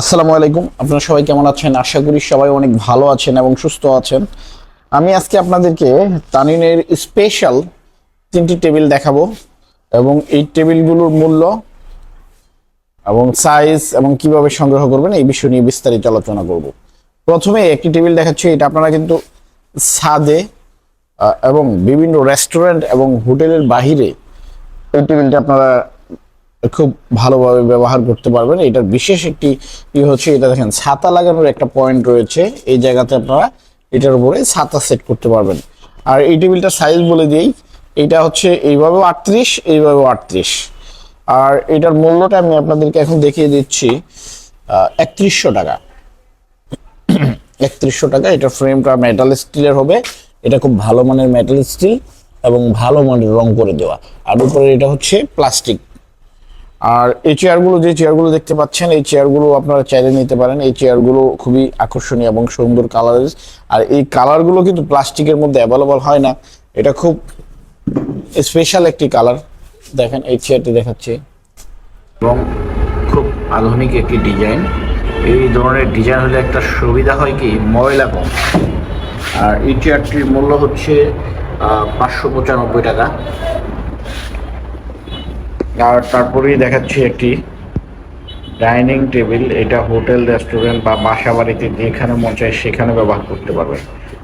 আসসালামু আলাইকুম। আপনারা সবাই কেমন আছেন? আশা করি সবাই অনেক ভালো আছেন এবং সুস্থ আছেন। আমি আজকে আপনাদেরকে তানিনের স্পেশাল তিনটি টেবিল দেখাবো এবং এই টেবিলগুলোর মূল্য এবং সাইজ এবং কীভাবে সংগ্রহ করবেন এই বিষয় নিয়ে বিস্তারিত আলোচনা করব। প্রথমে একটি টেবিল দেখাচ্ছি এটা আপনারা কিন্তু আহ, এবং বিভিন্ন রেস্টুরেন্ট এবং হোটেলের বাহিরে এই টেবিলটা আপনারা খুব ভালোভাবে ব্যবহার করতে পারবেন। এটার বিশেষ একটি ই হচ্ছে, এটা দেখেন, ছাতা লাগানোর একটা পয়েন্ট রয়েছে। এই জায়গাতে আপনারা এটার উপরে ছাতা সেট করতে পারবেন। আর এই টেবিলটার সাইজ বলে দিই, এটা হচ্ছে এইভাবেও আটত্রিশ এইভাবেও আটত্রিশ। আর এটার মূল্যটা আমি আপনাদেরকে এখন দেখিয়ে দিচ্ছি একত্রিশশো টাকা। একত্রিশশো টাকা এটা ফ্রেমটা মেটাল স্টিলের হবে। এটা খুব ভালো মানের মেটাল স্টিল এবং ভালো মানের রং করে দেওয়া। আর উপরে এটা হচ্ছে প্লাস্টিক আর এই চেয়ারগুলো যে চেয়ারগুলো দেখতে পাচ্ছেন, এই চেয়ারগুলো আপনারা চাইলে নিতে পারেন। এই চেয়ারগুলো খুবই আকর্ষণীয় এবং সুন্দর কালারের আর এই কালারগুলো কিন্তু প্লাস্টিকের মধ্যে অ্যাভেলেবল হয় না। এটা খুব স্পেশাল একটি কালার দেখেন, এই চেয়ারটি দেখাচ্ছি। এবং খুব আধুনিক একটি ডিজাইন এই ধরনের ডিজাইন হলে একটা সুবিধা হয় কি? ময়লা কম। আর এই চেয়ারটির মূল্য হচ্ছে পাঁচশো পঁচানব্বই টাকা। আর তারপরেই দেখাচ্ছি একটি ডাইনিং টেবিল। এটা হোটেল, রেস্টুরেন্ট বা বাসা বাড়িতে যেখানে মন চায় সেখানে ব্যবহার করতে পারবেন।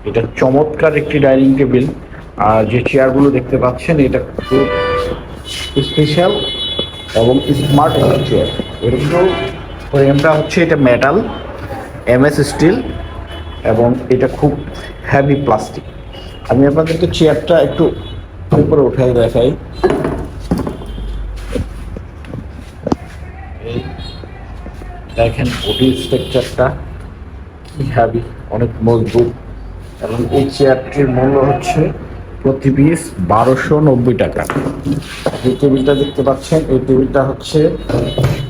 এটা চমৎকার একটি ডাইনিং টেবিল। আর যে চেয়ারগুলো দেখতে পাচ্ছেন, এটা খুব স্পেশাল এবং স্মার্ট চেয়ার। এর ফ্রেমটা হচ্ছে এটা মেটাল, এমএস স্টিল এবং এটা খুব হ্যাভি প্লাস্টিক আমি আপনাদেরকে চেয়ারটা একটু উপরে উঠে দেখাই। দেখেন বডি স্ট্রাকচারটা কি হ্যাভি অনেক মজবুত। এবং এই চেয়ারটির মূল্য হচ্ছে প্রতি পিস বারোশো নব্বই টাকা। এই টেবিলটা দেখতে পাচ্ছেন, এই টেবিলটা হচ্ছে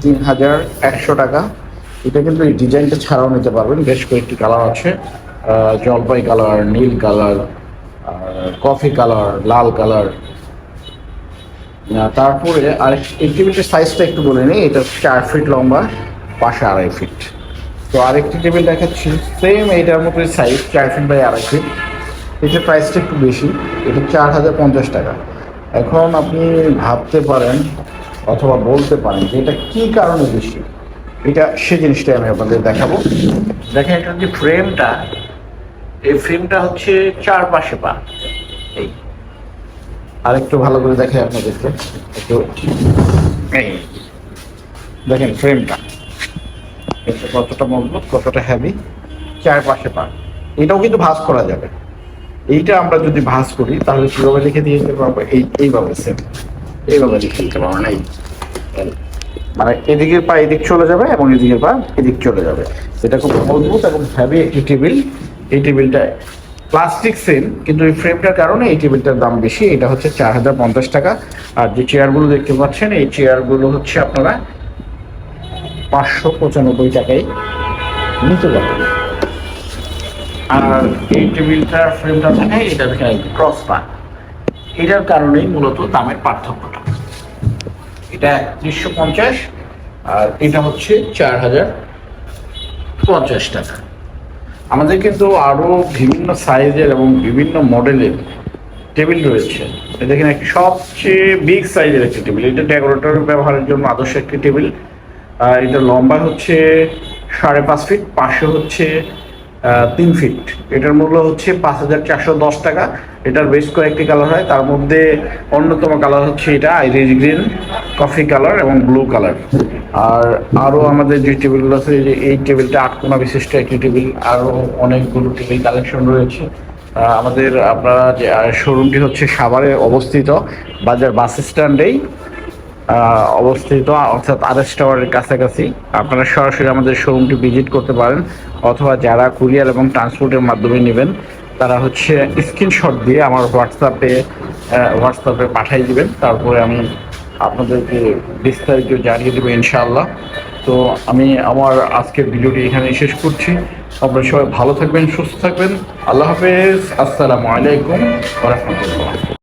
তিন হাজার একশো টাকা। এটা কিন্তু এই ডিজাইনটা ছাড়াও নিতে পারবেন, বেশ কয়েকটি কালার আছে। জলপাই কালার নীল কালার কফি কালার লাল কালার তারপরে আর এই টেবিলটার সাইজটা একটু বলে নিই, এটা চার ফিট লম্বা। পাশে আড়াই ফিট তো আরেকটি টেবিল দেখাচ্ছি। সেম এইটার মতো সাইজ চার ফিট বাই আড়াই ফিট এটার প্রাইসটা একটু বেশি। এটা চার হাজার পঞ্চাশ টাকা। এখন আপনি ভাবতে পারেন অথবা বলতে পারেন যে এটা কী কারণে বেশি। এটা সে জিনিসটাই আমি আপনাদের দেখাবো। দেখেন এটার যে ফ্রেমটা এই ফ্রেমটা হচ্ছে চার পাশে পা। এই। আর একটু ভালো করে দেখে আপনাদেরকে। একটু দেখেন ফ্রেমটা এটা কতটা মজবুত, কতটা হেভি চারপাশে পা এটাও কিন্তু ভাঁজ করা যাবে। এইটা আমরা যদি ভাঁজ করি, তাহলে কীভাবে লিখে দিয়ে দিতে পারব? এই, এইভাবে সেম এইভাবে লিখে দিতে পারব না মানে এদিকের পা এদিক চলে যাবে এবং এদিকের পা এদিক চলে যাবে। এটা খুব মজবুত এবং হ্যাভি একটি টেবিল। এই টেবিলটা প্লাস্টিক সেম কিন্তু এই ফ্রেমটার কারণে এই টেবিলটার দাম বেশি। এটা হচ্ছে চার হাজার পঞ্চাশ টাকা। আর যে চেয়ারগুলো দেখতে পাচ্ছেন, এই চেয়ারগুলো হচ্ছে আপনারা পাঁচশো পঁচানব্বই টাকায় নিতে পারবেন আর এই টেবিলটার ফ্রেমটা থাকে এটা দেখেন ক্রস পা এটার কারণেই মূলত দামের পার্থক্যটা। এটা একত্রিশশো পঞ্চাশ, আর এটা হচ্ছে চার হাজার পঞ্চাশ টাকা। আমাদের কিন্তু আরও বিভিন্ন সাইজের এবং বিভিন্ন মডেলের টেবিল রয়েছে। দেখেন সবচেয়ে বিগ সাইজের একটি টেবিল। এটা ডেকোরেটর ব্যবহারের জন্য আদর্শ একটি টেবিল। আর এটা লম্বা হচ্ছে সাড়ে পাঁচ ফিট পাঁচশো হচ্ছে তিন ফিট। এটার মূল্য হচ্ছে পাঁচ হাজার চারশো দশ টাকা। এটার বেশ কয়েকটি কালার হয়। তার মধ্যে অন্যতম কালার হচ্ছে এটা, আইরিশ গ্রিন, কফি কালার এবং ব্লু কালার। আর আরও আমাদের যে টেবিলগুলো আছে যে এই টেবিলটা আটকোনা বিশিষ্ট একটি টেবিল আরও অনেকগুলো টেবিল কালেকশন রয়েছে। আমাদের আপনারা যে শোরুমটি হচ্ছে সাভারে অবস্থিত, বাজার বাস স্ট্যান্ডেই। অবস্থিত, অর্থাৎ আরএস টাওয়ারের কাছাকাছি। আপনারা সরাসরি আমাদের শোরুমটি ভিজিট করতে পারেন, অথবা যারা কুরিয়ার এবং ট্রান্সপোর্টের মাধ্যমে নেবেন, তারা হচ্ছে স্ক্রিনশট দিয়ে আমার হোয়াটসঅ্যাপে হোয়াটসঅ্যাপে পাঠিয়ে দিবেন। তারপরে আমি আপনাদেরকে বিস্তারিত জানিয়ে দেবো ইনশাআল্লাহ। তো আমি আমার আজকের ভিডিওটি এখানে শেষ করছি। আপনারা সবাই ভালো থাকবেন, সুস্থ থাকবেন। আল্লাহ হাফেজ। আসসালামু আলাইকুম রহমতুল্লাহ।